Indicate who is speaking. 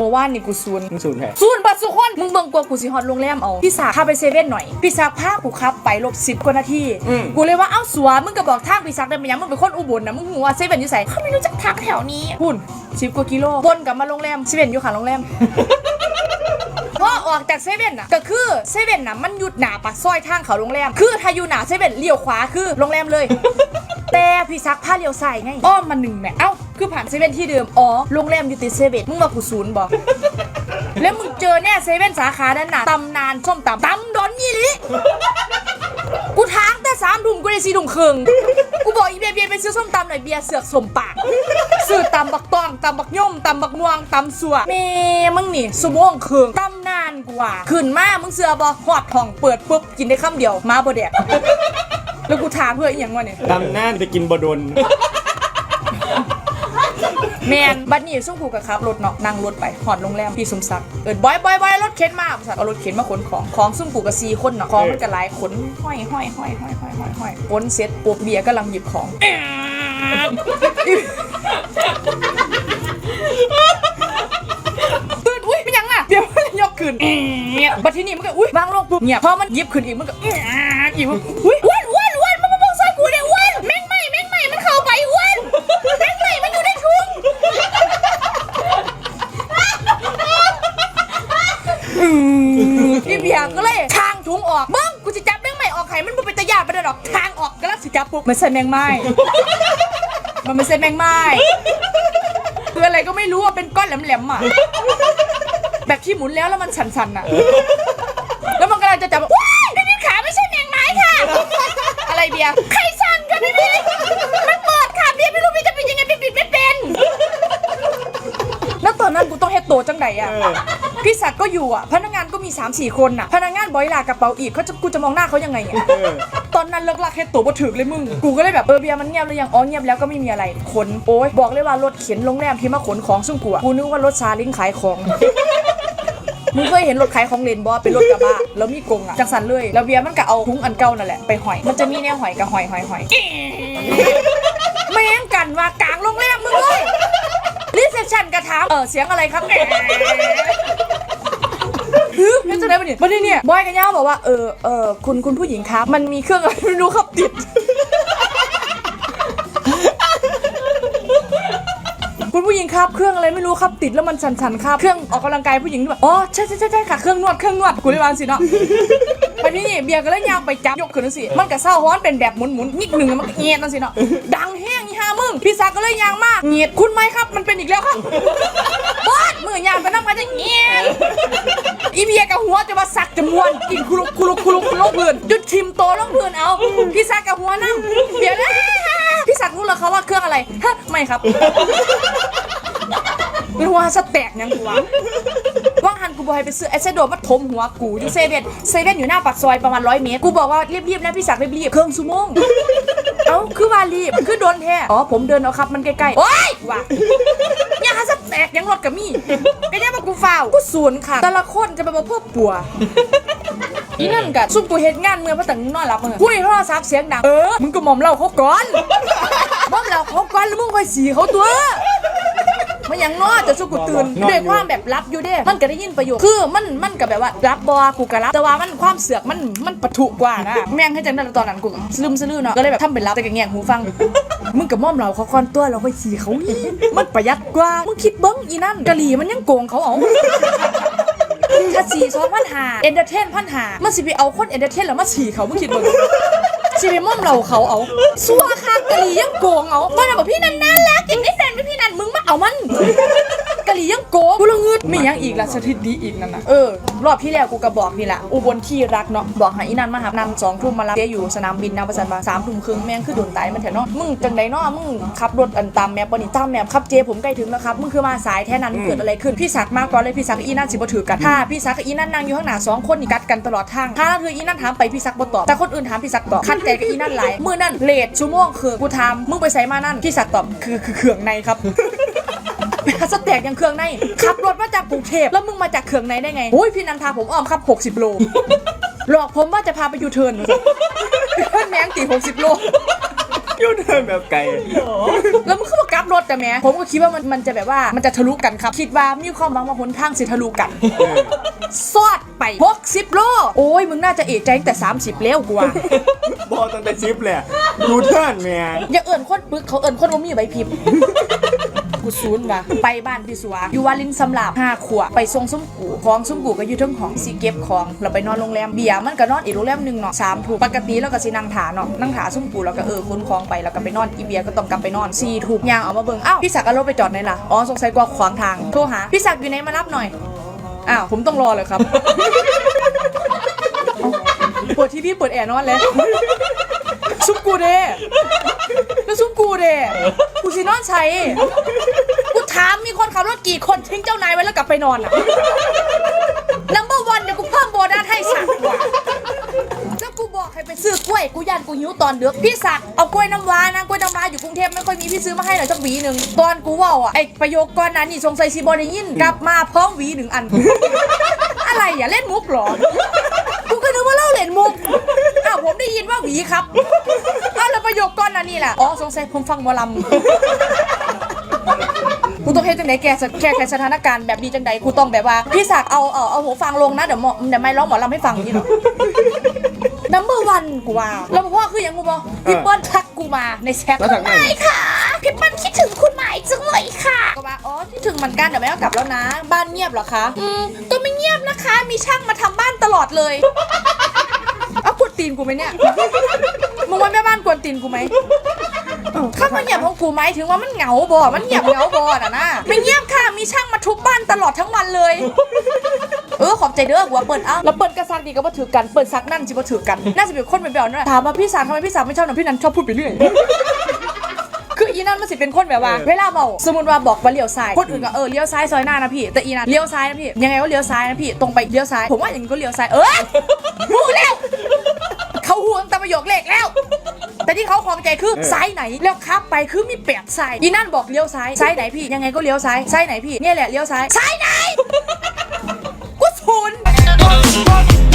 Speaker 1: เมื่อวานนี่กูซูน
Speaker 2: มึงศูนย์แผล
Speaker 1: ซูนบัดสุกคนมึงเบิ่งกว่ากูสิฮอดโรงแรมเอาพี่สาวพาไปเซเว่นหน่อยพี่สาวพากูขับไปลบสิบกว่านาทีกูเลยว่าเอ้าสัวมึงก็บอกทางพี่ซักได้ไหมยังมึงเป็นคนอุบลนะมึงหัวาเซเว่นอยู่ไสเขาไม่รู้จักทางแถวนี้หุ่นสิบกว่ากิโลวนกลับมาโรงแรมเซเว่นอยู่ข้างโรงแรม พอออกจากเซเว่นน่ะก็คือเซเว่นน่ะมันหยุดหนาปากซอยทางเขาโรงแรม คือถ้าอยู่หนาเซเว่นเลี้ยวขวาคือโรงแรมเลย แต่พี่ซักพาเลี้ยวซ้ายไงอ้อมมาหนึ่งแหม่เอ้า คือผ่านเซเว่นที่เดิม อ๋อ โรงแรมอยู่ติดเซเว่นมึงมากูศูนย์บอก แล้วมึงเจอแน่เซเว่นสาขานั้นน่ะตำนานส้มตำตำดอนยี่ลิกูทางแต่สามดุมกูได้สี่ดุมครึ่งกูบอกอีเบียร์เบียร์ไปซื้อส้มตำหน่อยเบียร์เสือกสมปากซื้อตำบักตองตำบักย่อมตำบักม่วงตำสัวเมมึงนี่สมองครึ่งตำนานกว่า ขึ้นมามึงเสือบอหอดทองเปิดปุ๊บกินได้คำเดียวมาบ่แดกแล้วกูถามเพื่ออีหยังวะเนี่ย
Speaker 2: ตำน่านไปกินบดน
Speaker 1: แมนบัดนี้ส่งกูกับครับรถเนาะนั่งรถไปหอดโรงแรมพี่สมศักดิ์เอิดบอยบอยบอยรถเข็นมาบริษัทเอารถเข็นมาขนของของซุ่มกูกับซีคนเนาะของมันก็หลายขนห้อยห้อยห้อยห้อยห้อยห้อยห้อยขนเสร็จปุ๊บเบียร์กำลังหยิบของตื่นอุ้ยเป็นยังอะเดี๋ยวมันยกขึ้นเนี่ยบัดทีนี้มันก็อุ้ยวางลงปุ๊บเงียบพอมันหยิบขึ้นอีกมันก็อีกอุ้ยอ้วนอ้วนอ้วนมันมาบอกซอยกูเนี่ยอ้วนแม่งใหม่แม่งใหม่มันเข้าไปอ้วนแม่งใหม่มันอยู่ในถุง พี่เบียร์ก็เลยทางถุง ออกเบิ้งกูจะจับแมงใหม่ออกไข่มันบ่เป็นตะยาไปเด้อดอกทางออกก็ลักสิจับปุ๊บมันใส่แมงไม้ มันไม่ใช่แมงไม้คืออะไรก็ไม่รู้อะเป็นก้อนแหลมๆอะแบบที่หมุนแล้วแล้วมันสั่นๆอะ กดิ์ก็อยู่อะพนักงานก็มี 3 4 คนอะ พนักงานบอยลากระเป๋าอีกเขาจะกูจะมองหน้าเขายังไงอะ
Speaker 2: เออ
Speaker 1: ตอนนั้นเลิกลากเฮ็ดโตบ่ถึกเลยมึง กูก็เลยแบบเออเบียร์มันเงียบเลยยังอ๋อเงียบแล้วก็ไม่มีอะไรขนโอ้ยบอกเลยว่ารถเข็นโรงแรมที่มาขนของซึ่งกูอะกูนึกว่ารถซาเล้งขายของมึงเคยเห็นรถขายของเลนบอเป็นรถกระบะแล้วมีกรงอะจังสันเลยแล้วเบียร์มันก็เอาถุงอันเก่านั่นแหละไปหอย มันจะมีแนวหอยกับหอยหอยหอยแม่งกันว่ากลางโรงแรมมึงเลยรีเซพชันกระถามเออเสียงอะไรครับแหม ฮึนั่นจะได้ปะเนี่ยวันนี้เนี่ยบอยกับย่าบอกว่าเออเออคุณคุณผู้หญิงครับ มันมีเครื่องอะไรไม่รู้ครับติด คุณผู้หญิงครับเครื่องอะไรไม่รู้ครับติดแล้วมันสั่นๆครับ เครื่องออกกำลังกายผู้หญิงด้วยอ๋อใช่ใช่ใช่ใช่ค่ะเครื่องนวดเครื่องนวดกูเลยวาจังสิเนาะวันนี้เบียร์ก็เลยยางไปจับยกขึ้นนั่นสิมันก็เศร้าฮ้อนเป็นแบบหมุนหมุนๆนิดหนึ่งมันก็เงียดนั่นสิเนาะดังแห้งอีห้ามึงพี่สาวก็เลยยางมากเงียดคุณไหมครับ มันเป็นอีกแล้วครับบอสมือยางไปนั่งมาจะเงียด อีเบียกับหัวจะมาสักจะมวนกินคุลุกคุลุกคุลุกคุลุกเพื่อนจุดทิมโตลงเพื่อนเอาพี่สาวกับหัวนั่งเบียร์นะพี่สาวรู้เหรอเขาว่าเครื่องอะไรฮะไม่ครับเป็นหัวสแต็กยังกูวะว่างหันกูบอกให้ไปซื้อไอเซโดมาถมหัวกูอยู่เซเว่นเซเว่นอยู่หน้าปากซอยประมาณร้อยเมตร กูบอกว่ารีบๆนะพี่ศักรีบๆเครื่องซูโม่งเอ้าคือว่ารีบคือโดนแท้อ๋อผมเดินเอาครับมันใกล้ๆโอ๊ยว่ะยังหันสแต็ กยังรถกับมี่ก็ยังบอกกูฟาวกูสวนค่ะ แต่ละคนจะไปบอกพวกปัวอีนั่นกัซุ่มกูเฮ็ดงานเมื่อพระตังนอนหลับมึงกูได้โทรศัพท์เสียงดังเออมึงก็หมอมเล่าเขาก่อนหมอมเล่าเขาก่อนแล้วมึงค่อยสีเขาตัว มันยังนอจะสู้กูตื่น
Speaker 2: นอนอยู่
Speaker 1: ด้วยความแบบรับอยู่เด้ มันก็ได้ยินประโยคคือมันมันก็แบบว่ารับบอกูก็รับแต่ว่ามันความเสือกมันมันปะทุกว่านะแม่งให้จังนั้นตอนนั้นกูก็สลืมสลือเนาะก็เลยแบบทำเป็นรับแต่ก็แงงหูฟังมึงกับม่อมเราเขาคอนตัวเราค่อยสีเขาอีมันประหยัดกว่ามึงคิดเบิ้งอีนั่นกะหรี่มันยังโกงเขาเอาถ้าสีสองพันหาเอนเตอร์เทนพันหามันสิไปเอาคนเอนเตอร์เทนแล้วมาสีเขามึงคิดเบิ่งสิไปม่อมเราเขาเอาซัวคากะหรี่ยังโกงเอามันบอกพี่นันน่ารักกินได้แฟนไม่พี่นันมึงมา เอามันกะหรี่ยังโกงกูละงึดมียังอีกละสถิติอีกนั่นนะเออรอบที่แล้วกูก็บอกนี่แหละอุบลที่รักเนาะบอกให้อีนันมาหานันสองทุ่มมารับเจ๊อยู่สนามบินนาประสันมาสามทุ่มครึ่งแม่งคือโดนตายมันแถวเนาะมึงจังไดเนาะมึงขับรถอันตามแมพบนี่ตามแมพครับเจ๊ผมใกล้ถึงแล้วครับมึงคือมาสายแท้นั้นเกิดอะไรขึ้นพี่ศักดิ์มาก่อนเลยพี่ศักดิ์กับอีนั่นสิบ่ถือกันถ้าพี่ศักดิ์กับอีนั่นนั่งอยู่ข้างหน้าสองคนนี่กัดกันตลอดทางถ้าคืออีนั่นถามไปพี่ศักดิ์บ่ตอบแต่คนอื่นถามพี่ศักดิ์ตอบคัดใจกับอีนั่นหลายมือนั่นเลทชั่วโมงคือกูถามมึงไปใส่มานั่นพี่ศักดิ์ตอบคือคือเครื่องในครับ สแต็กยังเครื่องในขับรถมาจากกรุงเทพแล้วมึงมาจากเครื่องในได้ไงโอ้ยพี่นันพาผมอ้อมครับ 60 โล หลอกผมว่าจะพาไปยูเทิร์นเพื่อนแมงตี60 โล
Speaker 2: ยูเทิร์นแบบไกล
Speaker 1: แล้วมันเข้ามากลับรถแต่แหม่ผมก็คิดว่ามันมันจะแบบว่ามันจะทะลุกันครับ คิดว่ามีความหวังว่าหนทางสิทะลุกัน
Speaker 2: เออ
Speaker 1: ซอดไป 60 โล โอ้ย มึงน่าจะเอะใจตั้งแต่ 30 แล้วกูว่า
Speaker 2: บอตั้งแต่ชิปเลยยูเทิร์นแม่
Speaker 1: อย่าเอิ่นคนปึกเขาเอิ่นคนว่ามีใบพิมพ์ูซูนว่ะไปบ้านพี่สัวอยู่วาลินสำหรับห้าขวบไปทรงซุ้มกูของซุ้มกูก็อยู่ทั้งของสีเก็บของเราไปนอนโรงแรมเบียร์มันก็นอนอีกโรงแรมหนึ่งเนาะสามทุ่มปกติแล้วก็สินั่งถาเนาะนั่งถาซุ้มกูแล้วก็เออคุ้นของไปแล้วก็ไปนอนอีเบียร์ก็ต้องกลับไปนอนสี่ทุ่มยางเอามาเบิ่งอ้าวพี่ศักดิ์เอารถไปจอดไหนล่ะอ๋อสงสัยกว่าขวางทางโทรหาพี่ศักดิ์อยู่ไหนมารับหน่อยอ้าวผมต้องรอเลยครับปิดทีวีเปิดแอร์นอนเลยซุปกูเด้ แล้วซุปกูเด้กูสินอนใช้กูถามมีคนขับรถกี่คนทิ้งเจ้านายไว้แล้วกลับไปนอนอะ number one เดี๋ยวกูเพิ่มโบนัสให้สักกว่าแล้วกูบอกให้ไปซื้อกล้วยกูยันกูหิวตอนเดือกพี่สักเอากล้วยน้ำว้านะกล้วยน้ำว้าอยู่กรุงเทพไม่ค่อยมีพี่ซื้อมาให้หน่อยสักหวีหนึ่งตอนกูว่าอะไอประโยคก่อนนั้นนี่สงสัยซีบอได้ยินกลับมาพร้อมหวีหนึ่งอัน อะไรอย่าเล่นมุกหรอกูก็นึกว่าเล่าเล่นมุก ผมได้ยินว่าหวีครับอ้าวแล้วประโยคก่อนนั้นนี่แหละอ๋อสงสัยผมฟังหมอลำกูต้องเฮ็ดจังไดแกสแก้ไขสถานการณ์แบบนี้จังไดกูต้องแบบว่า พี่ศักดิ์เอาเอาเอาหูฟังลงนะเดี๋ยวหมอเดี๋ยวไม่ร้องหมอลำให้ฟังนี่หรอก number one กูว่าแล้วพ่อคืออย่างกูบอกพี่เปิ้ลทักกูมาในแชท
Speaker 2: แล้วทางไหน
Speaker 1: ไม่ค่ะพี่เปิ้ลคิดถึงคุณหมายจังเลยค่ะก็ว่าอ๋อคิดถึงเหมือนกันเดี๋ยวแม่ก็กลับแล้วนะ บ้านเงียบเหรอคะอืมก็ไม่เงียบนะคะ มีช่างมาทำบ้านตลอดเลยเอากวน ตีนกูไหมเนี่ยมึงว่าแม่บ้านกวนตีนกูไหมข้ามาเงียบของกูไหมถึงว่ามันเหงาบ่มันเงียบเหงาบ่น่ะนะไม่เงียบค่ะมีช่างมาทุบบ้านตลอดทั้งวันเลย เออขอบใจเด้อหัวเปิดเอ้าแล้วเปิดกระซักดีก็มาถือกันเปิดซักนั่นจิมาถือกันน่าจะเป็นคนเป็นแบบนั้นแหละถามว่าพี่สาวทำไมพี่สาวไม่ชอบหนูพี่นันชอบพูดไปเรื่อยคืออีนั่นมันสิเป็นคนแบบว่า
Speaker 2: เออ
Speaker 1: เวลาเบาสมมติว่าบอกว่าเลี้ยวซ้ายคนอื่นก็เออเลี้ยวซ้ายซอยหน้านะพี่ แต่อีนั่นเลี้ยวซ้ายนะพี่ยังไงก็เลี้ยวซ้ายนะพี่ตรงไปเลี้ยวซ้ายผมว่าอย่างนี้ก็เลี้ยวซ้ายเออรู้แล้ว แต่ที่เขาของใจคือ
Speaker 2: เออ
Speaker 1: ซ้ายไหนแล้วขับไปคือมีแปดซ้ายอีนั่นบอกเลี้ยวซ้ายซ้ายไหนพี่ยังไงก็เลี้ยวซ้ายซ้ายไหนพี่เนี่ยแหละเลี้ยวซ้ายซ้ายไหนกูศูนย์